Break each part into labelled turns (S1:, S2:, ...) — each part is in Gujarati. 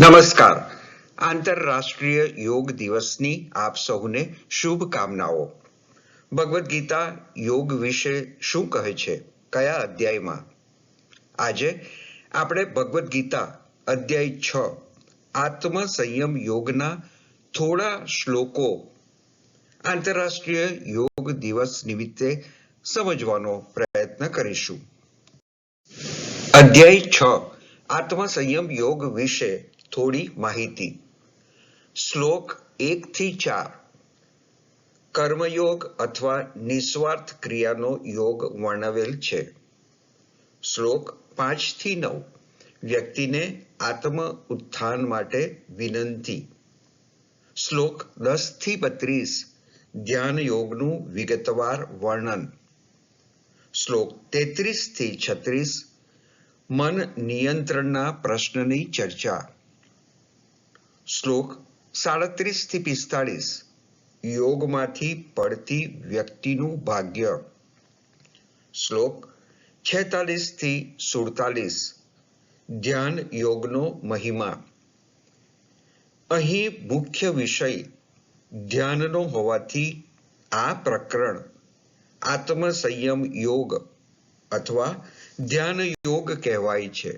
S1: નમસ્કાર. આંતરરાષ્ટ્રીય યોગ દિવસની આપ સૌને શુભકામનાઓ. ભગવદ્ ગીતા યોગ વિશે શું કહે છે? કયા અધ્યાયમાં? આજે આપણે ભગવદ્ ગીતા અધ્યાય છ આત્મ સંયમ યોગના થોડા શ્લોકો આંતરરાષ્ટ્રીય યોગ દિવસ નિમિત્તે સમજવાનો પ્રયત્ન કરીશું. અધ્યાય છ આત્મ સંયમ યોગ વિશે થોડી માહિતી. શ્લોક એક થી ચાર. કર્મયોગ અથવા નિસ્વાર્થ ક્રિયાનો યોગ વર્ણવેલ છે. શ્લોક પાંચથી નવ. વ્યક્તિને આત્મ ઉત્થાન માટે વિનંતી. શ્લોક દસથી બત્રીસ. ધ્યાન યોગનું વિગતવાર વર્ણન. શ્લોક તેત્રીસથી છત્રીસ. મન નિયંત્રણના પ્રશ્નની ચર્ચા. શ્લોક સાડત્રીસથી પિસ્તાળીસ. યોગમાંથી પડતી વ્યક્તિનું ભાગ્ય. શ્લોક છેતાલીસથી સુડતાલીસ ધ્યાન યોગનો મહિમા. અહીં મુખ્ય વિષય ધ્યાનનો હોવાથી આ પ્રકરણ આત્મ સંયમ યોગ અથવા ધ્યાન યોગ કહેવાય છે.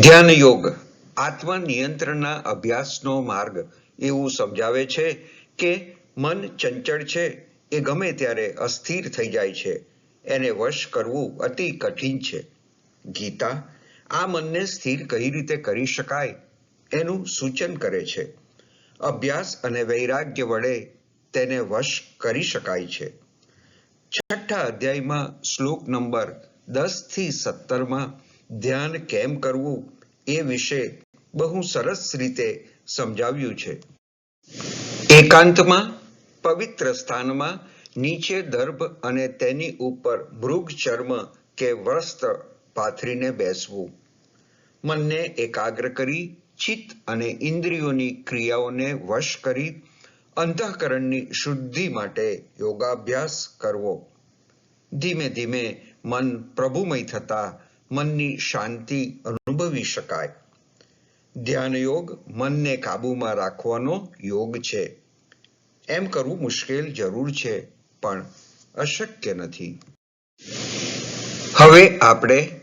S1: ધ્યાન યોગ. આત્મ નિયંત્રણના અભ્યાસનો માર્ગ એવું સમજાવે છે કે મન ચંચળ છે, એ ગમે ત્યારે અસ્થિર થઈ જાય છે. એને વશ કરવું અતિ કઠિન છે. ગીતા, આ મનને સ્થિર કઈ રીતે કરી શકાય? એનું સૂચન કરે છે. અભ્યાસ અને વૈરાગ્ય વડે તેને વશ કરી શકાય છે. છઠ્ઠા અધ્યાયમાં શ્લોક નંબર દસથી સત્તરમાં ધ્યાન કેમ કરવું એ વિશે બહુ સરસ રીતે સમજાવ્યું છે. એકાંતમાં, પવિત્ર સ્થાનમાં, નીચે દર્ભ અને તેની ઉપર મૃગ ચર્મ કે વસ્ત્ર પાથરીને બેસવું. મનને એકાગ્ર કરી, ચિત્ત અને ઇન્દ્રિયોની ક્રિયાઓને વશ કરી, અંતઃકરણની શુદ્ધિ માટે યોગાભ્યાસ કરવો. ધીમે ધીમે મન પ્રભુમય થતા મનની શાંતિ અનુભવી શકાય. ધ્યાન યોગ મનને કાબૂમાં રાખવાનો યોગ છે. એમ કરવું મુશ્કેલ જરૂર છે, પણ અશક્ય નથી. હવે આપણે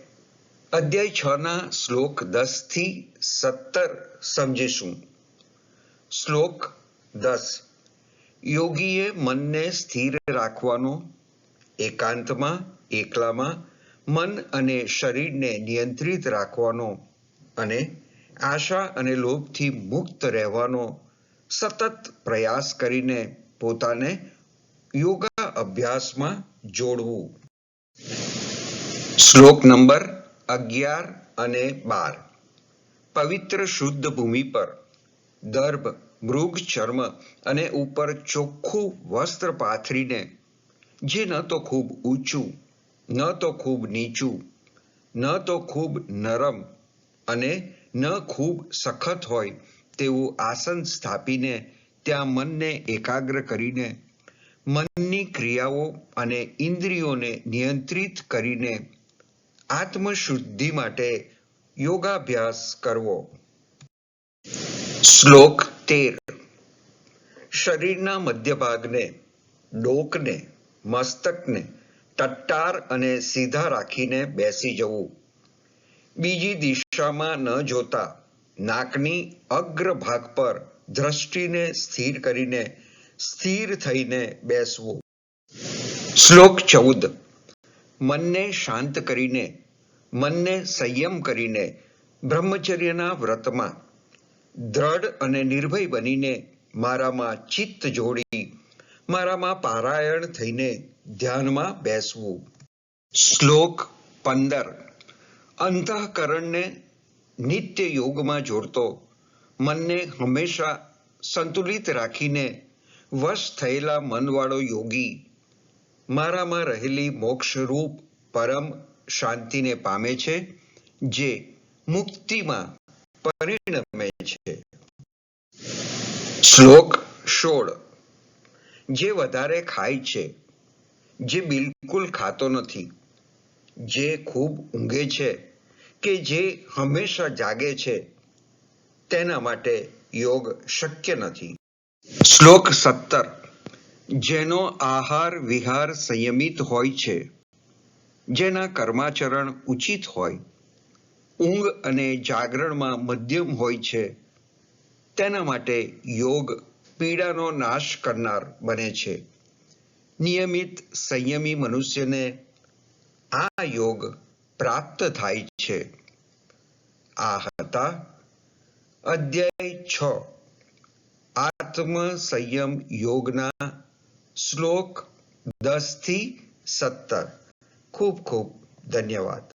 S1: અધ્યાય છ ના શ્લોક દસથી સત્તર સમજીશું. શ્લોક દસ. યોગીએ મનને સ્થિર રાખવાનો, એકાંતમાં, એકલામાં, મન અને શરીરને નિયંત્રિત રાખવાનો અને આશા અને લોભથી મુક્ત રહેવાનો સતત પ્રયાસ કરીને પોતાને યોગા અભ્યાસમાં જોડવું. શ્લોક નંબર અગિયાર અને બાર. પવિત્ર શુદ્ધ ભૂમિ પર દર્ભ, મૃગ ચર્મ અને ઉપર ચોખ્ખું વસ્ત્ર પાથરીને, જે ન તો ખૂબ ઊંચું, ન તો ખૂબ નીચું, ન તો ખૂબ નરમ અને ન ખૂબ સખત હોય તેવું આસન સ્થાપીને ત્યાં મનને એકાગ્ર કરીને મનની ક્રિયાઓ અને ઇન્દ્રિયોને નિયંત્રિત કરીને આત્મશુદ્ધિ માટે યોગાભ્યાસ કરવો. શ્લોક તેર. શરીરના મધ્ય ભાગને ડોકને, મસ્તકને ટટ્ટાર અને સીધા રાખીને બેસી જવું. બીજી દિશામાં ન જોતા નાકની અગ્ર ભાગ પર દ્રષ્ટિને સ્થિર કરીને સ્થિર થઈને બેસવું. શ્લોક ચૌદ. મનને શાંત કરીને, મનને સંયમ કરીને બ્રહ્મચર્યના વ્રતમાં દ્રઢ અને નિર્ભય બનીને મારામાં ચિત્ત જોડી, મારામાં પારાયણ થઈને ધ્યાનમાં બેસવું. શ્લોક પંદર. અંતઃકરણને નિત્ય યોગમાં જોડતો, મનને હંમેશા સંતુલિત રાખીને વશ થયેલા મનવાળો યોગી, મારામાં રહેલી મોક્ષરૂપ પરમ શાંતિને પામે છે, જે મુક્તિમાં પરિણમે છે. શ્લોક સોળ. જે વધારે ખાય છે, જે બિલકુલ ખાતો નથી જે ખૂબ ઊંઘે છે કે જે હંમેશા જાગે છે, તેના માટે યોગ શક્ય નથી. શ્લોક સત્તર. જેનો આહાર વિહાર સંયમિત હોય છે, જેના કર્માચરણ ઉચિત હોય, ઊંઘ અને જાગરણમાં મધ્યમ હોય છે, તેના માટે યોગ પીડાનો નાશ કરનાર બને છે. નિયમિત સંયમી મનુષ્યને આ યોગ પ્રાપ્ત થાય છે. આ હતા અધ્યાય છ. આત્મ સંયમ યોગના શ્લોક દસથી સત્તર. ખૂબ ખૂબ ધન્યવાદ.